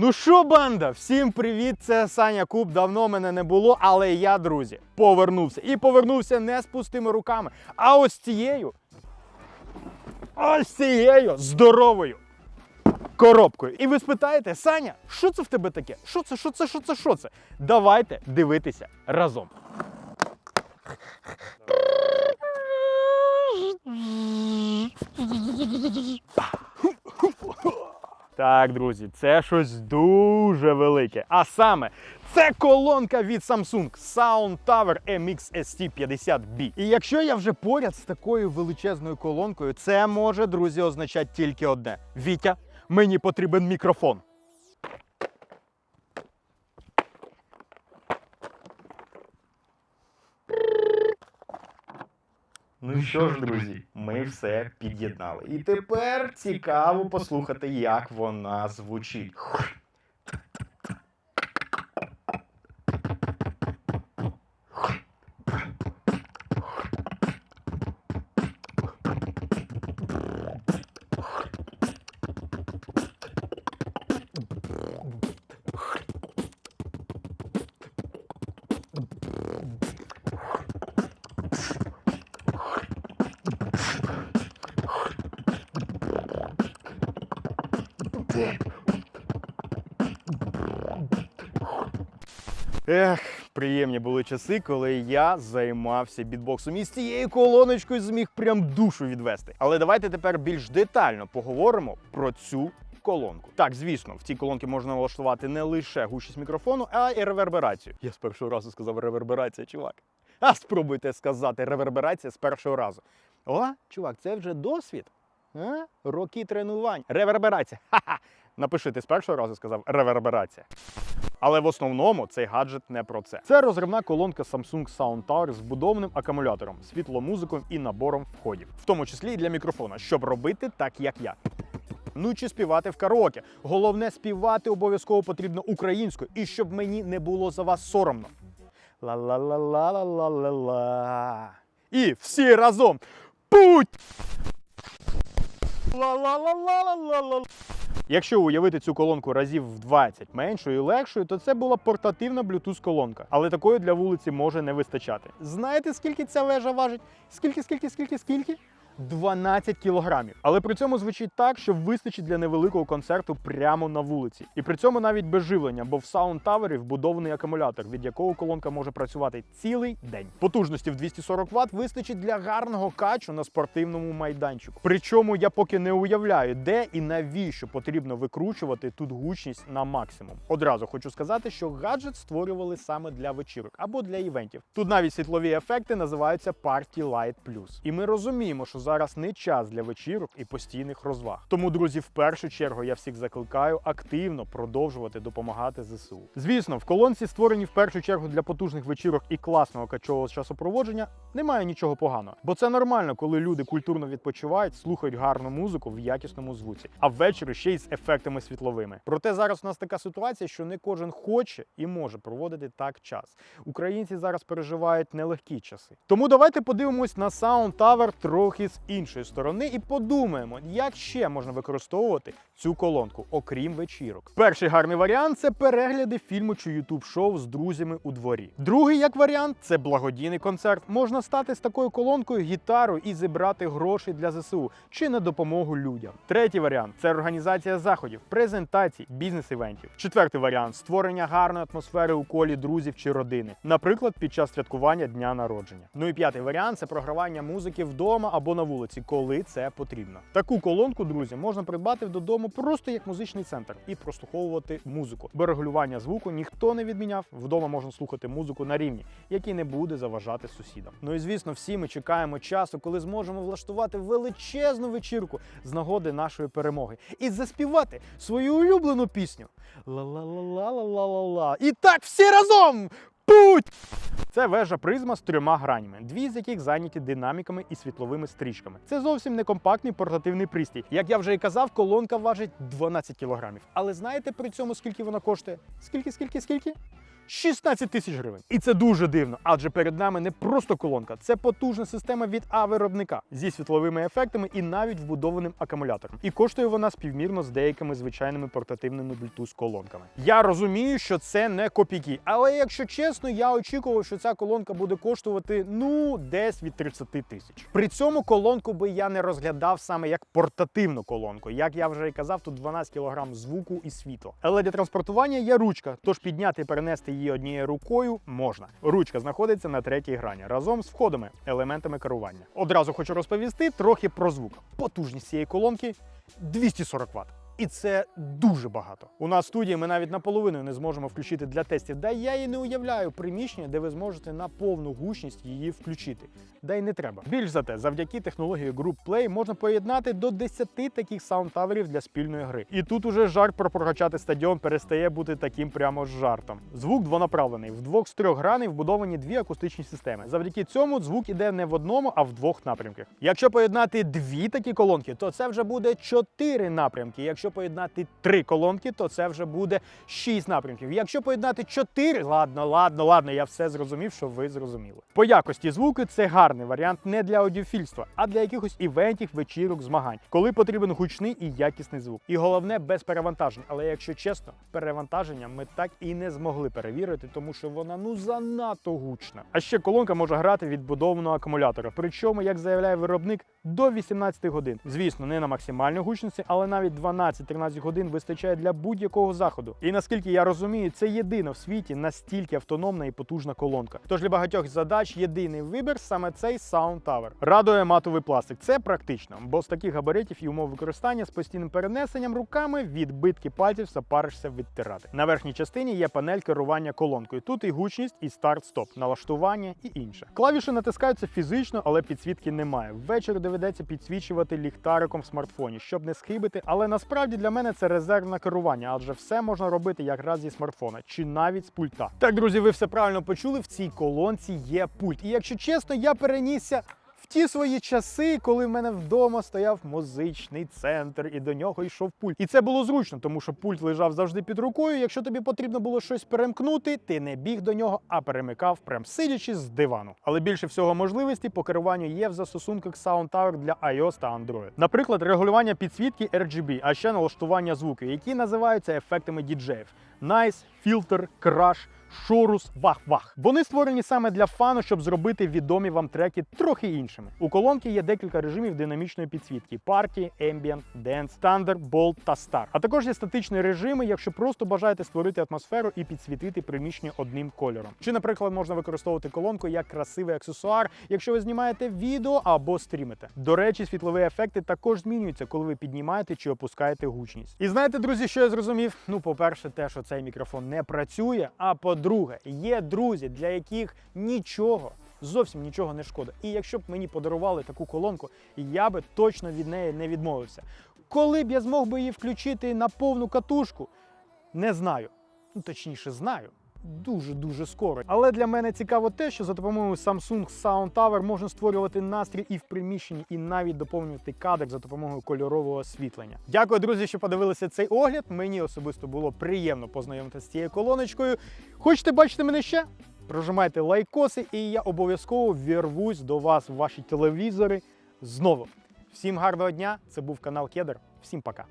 Ну що, банда, всім привіт! Це Саня Куб. Давно мене не було, але я, друзі, повернувся. І повернувся не з пустими руками, а ось цією. Ось цією здоровою коробкою. І ви спитаєте, Саня, що це в тебе таке? Що це, що це, що це, що це? Давайте дивитися разом. Так, друзі, це щось дуже велике. А саме, це колонка від Samsung Sound Tower MX ST50B. І якщо я вже поряд з такою величезною колонкою, це може, друзі, означати тільки одне: Вітя, мені потрібен мікрофон. Ну що ж, друзі, ми все під'єднали. І тепер цікаво послухати, як вона звучить. Ех, приємні були часи, коли я займався бітбоксом і з цією колоночкою зміг прям душу відвести. Але давайте тепер більш детально поговоримо про цю колонку. Так, звісно, в цій колонці можна налаштувати не лише гучність мікрофону, а й реверберацію. Я з першого разу сказав реверберація, чувак. А спробуйте сказати реверберація з першого разу. О, чувак, це вже досвід. А? Роки тренувань. Реверберація. Ха-ха. Напиши, ти з першого разу сказав реверберація. Але в основному цей гаджет не про це. Це розривна колонка Samsung Sound Tower з вбудованим акумулятором, світломузиком і набором входів, в тому числі і для мікрофона, щоб робити так, як я. Ну чи співати в караоке. Головне, співати обов'язково потрібно українською, і щоб мені не було за вас соромно. Ла-ла-ла-ла-ла-ла-ла. І всі разом. Путь! Якщо уявити цю колонку разів в 20 меншою і легшою, то це була портативна Bluetooth колонка. Але такої для вулиці може не вистачати. Знаєте, скільки ця вежа важить? Скільки, скільки, скільки, скільки? 12 кілограмів. Але при цьому звучить так, що вистачить для невеликого концерту прямо на вулиці. І при цьому навіть без живлення, бо в Sound Tower вбудований акумулятор, від якого колонка може працювати цілий день. Потужності в 240 Вт вистачить для гарного качу на спортивному майданчику. Причому я поки не уявляю, де і навіщо потрібно викручувати тут гучність на максимум. Одразу хочу сказати, що гаджет створювали саме для вечірок або для івентів. Тут навіть світлові ефекти називаються Party Light Plus. І ми розуміємо, що зараз не час для вечірок і постійних розваг. Тому, друзі, в першу чергу я всіх закликаю активно продовжувати допомагати ЗСУ. Звісно, в колонці, створені в першу чергу для потужних вечірок і класного качового часопроводження, немає нічого поганого. Бо це нормально, коли люди культурно відпочивають, слухають гарну музику в якісному звуці, а ввечері ще й з ефектами світловими. Проте зараз у нас така ситуація, що не кожен хоче і може проводити так час. Українці зараз переживають нелегкі часи. Тому давайте подивимось на Sound Tower трохи з іншої сторони і подумаємо, як ще можна використовувати цю колонку, окрім вечірок. Перший гарний варіант це перегляди фільму чи ютуб шоу з друзями у дворі. Другий як варіант це благодійний концерт. Можна стати з такою колонкою гітарою і зібрати гроші для ЗСУ чи на допомогу людям. Третій варіант це організація заходів, презентацій, бізнес-івентів. Четвертий варіант створення гарної атмосфери у колі друзів чи родини, наприклад, під час святкування дня народження. Ну і п'ятий варіант це програвання музики вдома або на вулиці, коли це потрібно. Таку колонку, друзі, можна придбати додому просто як музичний центр і прослуховувати музику. Бо регулювання звуку ніхто не відміняв. Вдома можна слухати музику на рівні, який не буде заважати сусідам. Ну і звісно, всі ми чекаємо часу, коли зможемо влаштувати величезну вечірку з нагоди нашої перемоги і заспівати свою улюблену пісню. Ла-ла-ла-ла-ла-ла-ла. І так всі разом! Путь! Це вежа призма з трьома гранями, дві з яких зайняті динаміками і світловими стрічками. Це зовсім не компактний портативний пристрій. Як я вже і казав, колонка важить 12 кілограмів. Але знаєте при цьому скільки вона коштує? Скільки, скільки, скільки? 16 тисяч гривень. І це дуже дивно, адже перед нами не просто колонка, це потужна система від А-виробника зі світловими ефектами і навіть вбудованим акумулятором. І коштує вона співмірно з деякими звичайними портативними Bluetooth колонками. Я розумію, що це не копійки, але якщо чесно, я очікував, що ця колонка буде коштувати ну десь від 30 тисяч. При цьому колонку би я не розглядав саме як портативну колонку. Як я вже і казав, тут 12 кг звуку і світла. Але для транспортування є ручка, тож підняти і перенести її однією рукою можна. Ручка знаходиться на третій грані разом з входами, елементами керування. Одразу хочу розповісти трохи про звук. Потужність цієї колонки 240 Вт. І це дуже багато. У нас в студії ми навіть наполовину не зможемо включити для тестів. Да я і не уявляю приміщення, де ви зможете на повну гучність її включити. Да й не треба. Більш за те, завдяки технології Group Play можна поєднати до 10 таких саундтаверів для спільної гри. І тут уже жарт про прокачати стадіон перестає бути таким прямо жартом. Звук двонаправлений. В двох з трьох граней вбудовані дві акустичні системи. Завдяки цьому звук іде не в одному, а в двох напрямках. Якщо поєднати дві такі колонки, то це вже буде чотири напрямки. Якщо поєднати три колонки, то це вже буде шість напрямків. Якщо поєднати чотири, ладно, ладно, ладно, я все зрозумів, що ви зрозуміли. По якості звуку це гарний варіант не для аудіофільства, а для якихось івентів, вечірок, змагань, коли потрібен гучний і якісний звук. І головне без перевантажень. Але якщо чесно, перевантаження ми так і не змогли перевірити, тому що вона ну занадто гучна. А ще колонка може грати від будованого акумулятора. Причому, як заявляє виробник, до 18 годин. Звісно, не на максимальній гучності, але навіть 12-13 годин вистачає для будь-якого заходу. І наскільки я розумію, це єдина в світі настільки автономна і потужна колонка. Тож для багатьох задач єдиний вибір саме цей Sound Tower. Радує матовий пластик. Це практично, бо з таких габаритів і умов використання з постійним перенесенням руками відбитки пальців запаришся відтирати. На верхній частині є панель керування колонкою. Тут і гучність, і старт-стоп, налаштування і інше. Клавіші натискаються фізично, але підсвітки немає. Ввечері доведеться підсвічувати ліхтариком в смартфоні, щоб не схибити. Але насправді для мене це резервне керування, адже все можна робити якраз зі смартфона чи навіть з пульта. Так, друзі, ви все правильно почули. В цій колонці є пульт. І якщо чесно, я перенісся. Ті свої часи, коли в мене вдома стояв музичний центр, і до нього йшов пульт. І це було зручно, тому що пульт лежав завжди під рукою. Якщо тобі потрібно було щось перемкнути, ти не біг до нього, а перемикав прям сидячи з дивану. Але більше всього можливостей по керуванню є в застосунках Sound Tower для iOS та Android. Наприклад, регулювання підсвітки RGB, а ще налаштування звуку, які називаються ефектами діджеїв. Nice, фільтр, краш. Шорус, вах-вах. Вони створені саме для фану, щоб зробити відомі вам треки трохи іншими. У колонки є декілька режимів динамічної підсвітки: Party, Ambient, Dance, Standard, Bold та Star. А також є статичні режими, якщо просто бажаєте створити атмосферу і підсвітити приміщення одним кольором. Чи, наприклад, можна використовувати колонку як красивий аксесуар, якщо ви знімаєте відео або стрімите. До речі, світлові ефекти також змінюються, коли ви піднімаєте чи опускаєте гучність. І знаєте, друзі, що я зрозумів? Ну, по-перше, те, що цей мікрофон не працює. А по-друге, є друзі, для яких нічого. Зовсім нічого не шкода. І якщо б мені подарували таку колонку, я би точно від неї не відмовився. Коли б я змог би її включити на повну катушку, не знаю. Ну, точніше, знаю. Дуже-дуже скоро. Але для мене цікаво те, що за допомогою Samsung Sound Tower можна створювати настрій і в приміщенні, і навіть доповнювати кадр за допомогою кольорового освітлення. Дякую, друзі, що подивилися цей огляд. Мені особисто було приємно познайомитися з цією колоночкою. Хочете бачити мене ще? Прожимайте лайкоси, і я обов'язково вірвусь до вас в ваші телевізори знову. Всім гарного дня! Це був канал Кедр. Всім пока.